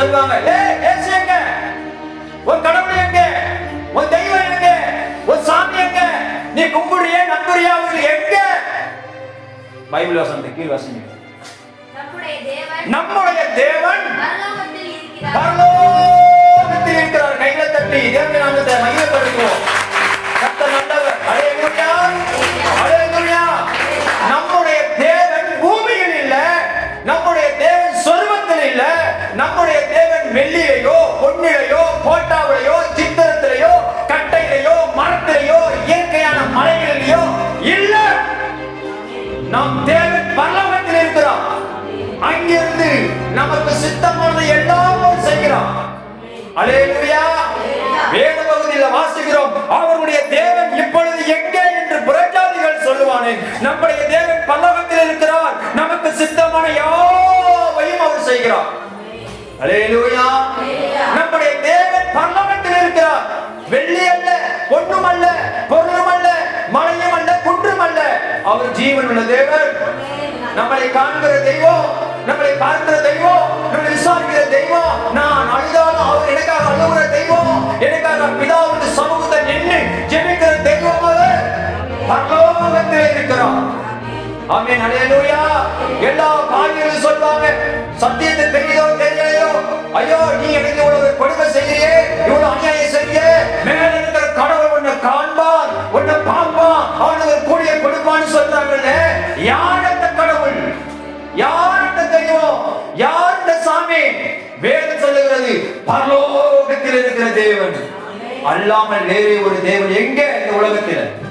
சொல்லுவாங்க ஏ ஏசு எங்க உன் கடவுள் எங்க? உன் தெய்வம் எங்க? உன் சாமி எங்க? நீ கும்பிடுறிய நம்புறியா அவங்க எங்க? பைபிள் வசனத்தை கீழ் வசனம் நம்முடைய தேவன் நம் தேவன் பரலோகத்தில் இருக்கிறோம் அங்கிருந்து நமக்கு சித்தமானதை எல்லாம் அவர் செய்கிறார். அலேலுயா வேத பகுதியில் வாசிக்கிறோம். அவருடைய தேவன் இப்பொழுது எங்கே என்று புரட்சாதிகள் சொல்லுவானே. நம்முடைய தேவன் பல்லவத்தில் இருக்கிறார். நமக்கு சித்தமான யாவையும் அவர் செய்கிறார். அலேலுயா நம்முடைய தேவன் பல்லவ அவர் ஜீவன் உள்ள தேவர் நம்மளை காண்கிற தெய்வம் நம்மளை பார்க்கிற தெய்வம் நம்மளை விசாரிக்கிற தெய்வம் நான் அழுதாலும் அவர் எனக்காக அழுகிற தெய்வம் எனக்காக பிதாவுக்கு சமூகத்தை நின்று ஜெபிக்கிற தெய்வம் அவர். பரலோகத்தில் இருக்கிறார். ஆமென். ஹalleluya. எல்லா காரியங்களும் சொல்வாங்க சத்தியத்தை வேதம் சொல்லுகிறது பரலோகத்தில் இருக்கிற தேவன். அல்லாமல் வேறு ஒரு தேவன் எங்க? இந்த உலகத்தில்.